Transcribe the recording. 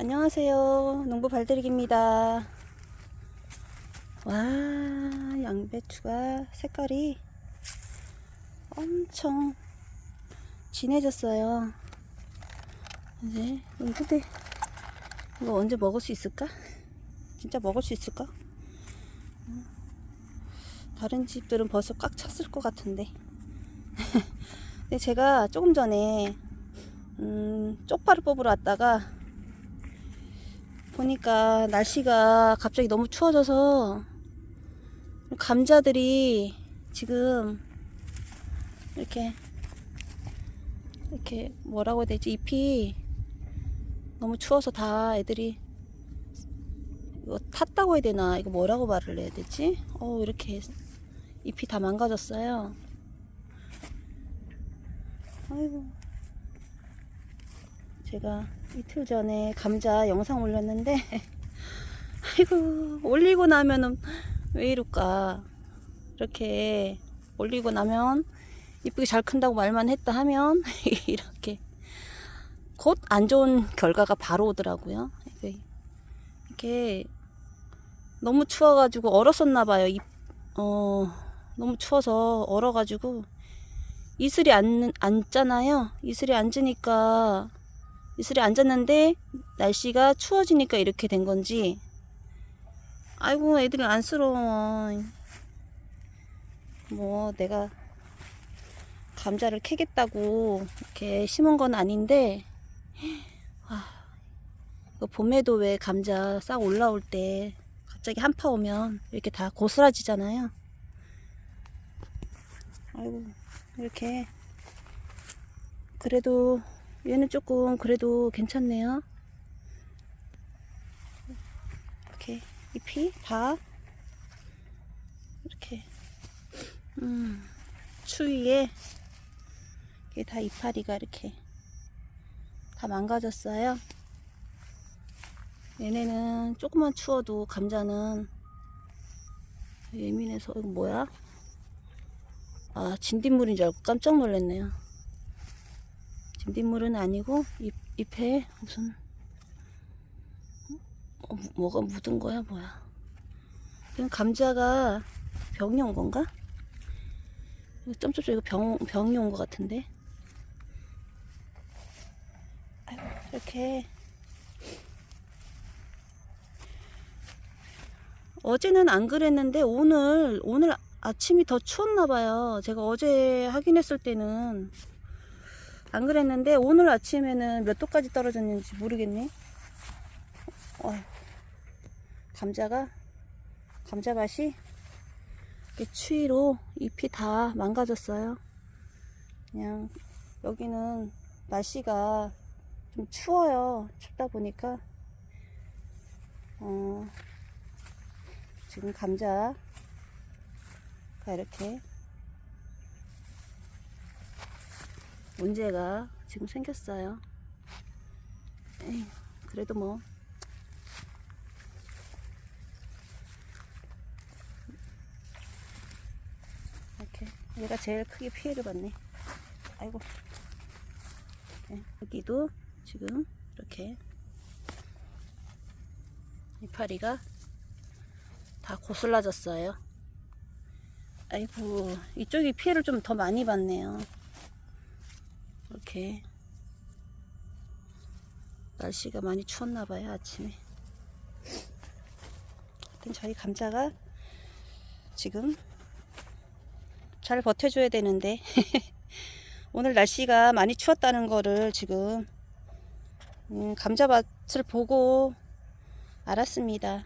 안녕하세요. 농부 발대리기입니다. 와, 양배추가 색깔이 엄청 진해졌어요. 이제, 근데, 이거 언제 먹을 수 있을까? 진짜 먹을 수 있을까? 음, 다른 집들은 벌써 꽉 찼을 것 같은데. 근데 제가 조금 전에, 음, 쪽파를 뽑으러 왔다가, 보니까 날씨가 갑자기 너무 추워져서 감자들이 지금 이렇게 이렇게 뭐라고 해야 되지? 잎이 너무 추워서 다 애들이 이거 탔다고 해야 되나? 이거 뭐라고 말을 해야 되지? 어 이렇게 잎이 다 망가졌어요. 아이고 제가 이틀 전에 감자 영상 올렸는데 아이고 올리고 나면은 왜 이럴까? 이렇게 올리고 나면 이쁘게 잘 큰다고 말만 했다 하면 이렇게 곧 안 좋은 결과가 바로 오더라고요. 이렇게 너무 추워가지고 얼었었나 봐요. 잎, 어, 너무 추워서 얼어가지고 이슬이 안, 앉잖아요. 이슬이 앉으니까 이슬이 앉았는데 날씨가 추워지니까 이렇게 된 건지. 아이고 애들이 안쓰러워. 뭐 내가 감자를 캐겠다고 이렇게 심은 건 아닌데 아, 봄에도 왜 감자 싹 올라올 때 갑자기 한파 오면 이렇게 다 고스라지잖아요. 아이고 이렇게. 그래도 얘는 조금 그래도 괜찮네요. 이렇게 잎이 다 이렇게 음, 추위에 이게 다 이파리가 이렇게 다 망가졌어요. 얘네는 조금만 추워도 감자는 예민해서 이거 뭐야? 아 진딧물인 줄 알고 깜짝 놀랐네요. 진딧물은 아니고 잎, 잎에 무슨 어, 뭐가 묻은 거야 뭐야? 그냥 감자가 병이 온 건가? 점점점 이거 병, 병이 온 것 같은데? 이렇게. 어제는 안 그랬는데 오늘 오늘 아침이 더 추웠나 봐요. 제가 어제 확인했을 때는 안 그랬는데 오늘 아침에는 몇 도까지 떨어졌는지 모르겠네. 어, 감자가 감자 맛이 추위로 잎이 다 망가졌어요. 그냥 여기는 날씨가 좀 추워요. 춥다 보니까 어, 지금 감자가 이렇게 문제가 지금 생겼어요. 에이, 그래도 뭐 이렇게 얘가 제일 크게 피해를 봤네. 아이고. 네, 여기도 지금 이렇게 이파리가 다 고슬라졌어요. 아이고 이쪽이 피해를 좀 더 많이 받네요. 이렇게 날씨가 많이 추웠나 봐요 아침에. 하여튼 저희 감자가 지금 잘 버텨줘야 되는데 오늘 날씨가 많이 추웠다는 거를 지금 음, 감자밭을 보고 알았습니다